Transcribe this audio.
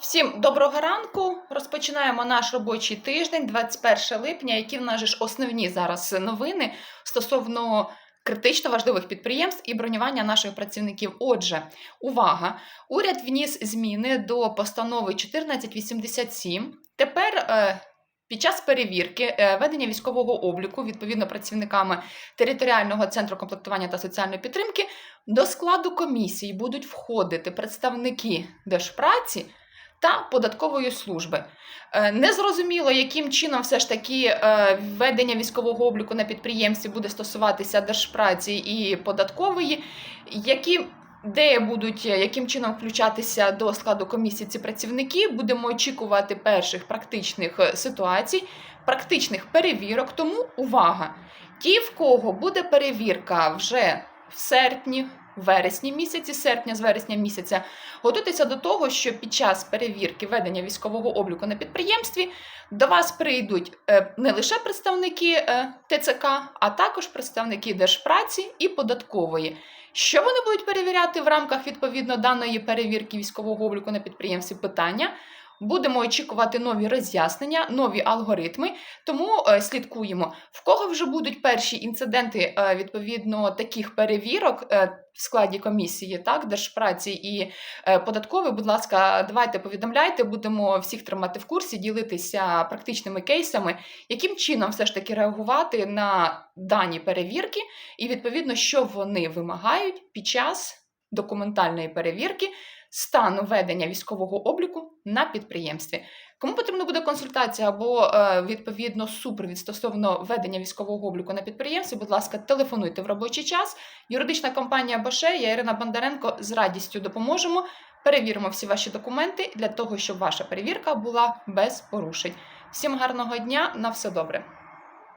Всім доброго ранку. Розпочинаємо наш робочий тиждень, 21 липня. Які в нас ж основні зараз новини стосовно критично важливих підприємств і бронювання наших працівників. Отже, увага! Уряд вніс зміни до постанови 1487. Тепер. Е, під час перевірки е, ведення військового обліку відповідно працівниками територіального центру комплектування та соціальної підтримки до складу комісії будуть входити представники держпраці та податкової служби. Е, Незрозуміло, яким чином все ж таки е, введення військового обліку на підприємстві буде стосуватися держпраці і податкової, які. Де будуть е, яким чином включатися до складу комісії ці працівники, будемо очікувати перших практичних ситуацій, практичних перевірок. Тому увага! Ті, в кого буде перевірка вже в серпні, вересні місяці, серпня з вересня місяця, готуйтеся до того, що під час перевірки ведення військового обліку на підприємстві до вас прийдуть е, не лише представники е, ТЦК, а також представники держпраці і податкової. Що вони будуть перевіряти в рамках відповідно даної перевірки військового обліку на підприємстві? Питання. Будемо очікувати нові роз'яснення, нові алгоритми, тому е, слідкуємо. В кого вже будуть перші інциденти е, відповідно таких перевірок е, в складі комісії, так, держпраці і податкової, будь ласка, давайте повідомляйте, будемо всіх тримати в курсі, ділитися практичними кейсами, яким чином все ж таки реагувати на дані перевірки, і відповідно, що вони вимагають під час документальної перевірки стану ведення військового обліку на підприємстві. Кому потрібна буде консультація або е, відповідно супровід стосовно ведення військового обліку на підприємстві, будь ласка, телефонуйте в робочий час. Юридична компанія Боше, я Ірина Бондаренко з радістю допоможемо. Перевіримо всі ваші документи для того, щоб ваша перевірка була без порушень. Всім гарного дня, на все добре.